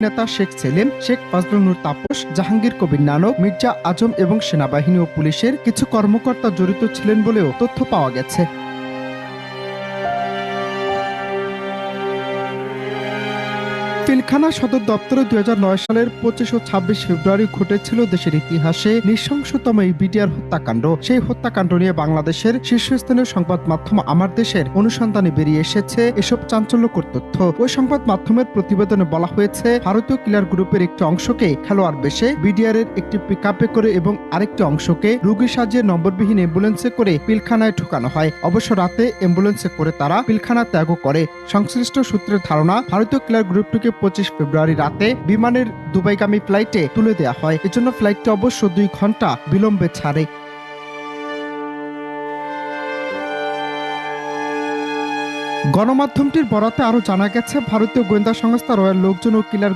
নেতা শেখ সেলিম, শেখ ফজলুল নূর তাপস, জাহাঙ্গীর কবির নানক, মির্জা আজম এবং সেনাবাহিনী ও পুলিশের কিছু কর্মকর্তা জড়িত ছিলেন বলেও তথ্য পাওয়া গেছে। পিলখানা সদর দপ্তরে দুই হাজার নয় সালের পঁচিশ ও ছাব্বিশ ফেব্রুয়ারি ঘটেছিল দেশের ইতিহাসে নৃশংসতম এই বিডিআর হত্যাকাণ্ড। সেই হত্যাকাণ্ড নিয়ে বাংলাদেশের শীর্ষস্থানীয় সংবাদ মাধ্যম আমার দেশের অনুসন্ধানে বেরিয়ে এসেছে এসব চাঞ্চল্যকর তথ্য। ওই সংবাদ মাধ্যমের প্রতিবেদনে বলা হয়েছে, ভারতীয় কিলার গ্রুপের একটি অংশকে খেলোয়াড় বেশে বিডিআর এর একটি পিকআপে করে এবং আরেকটি অংশকে রোগী সাজিয়ে নম্বরবিহীন অ্যাম্বুলেন্সে করে পিলখানায় ঢোকানো হয়। অবশ্য রাতে অ্যাম্বুলেন্সে করে তারা পিলখানা ত্যাগ করে। সংশ্লিষ্ট সূত্রের ধারণা, ভারতীয় কিলার গ্রুপটিকে পঁচিশ ফেব্রুয়ারি রাতে বিমানের দুবাইগামী ফ্লাইটে তুলে দেওয়া হয়। এজন্য ফ্লাইটটি অবশ্য দুই ঘণ্টা বিলম্বে ছাড়ে। গণমাধ্যমটির বরাতে আরও জানা গেছে, ভারতীয় গোয়েন্দা সংস্থা রয়্যাল লোকজন ও কিলার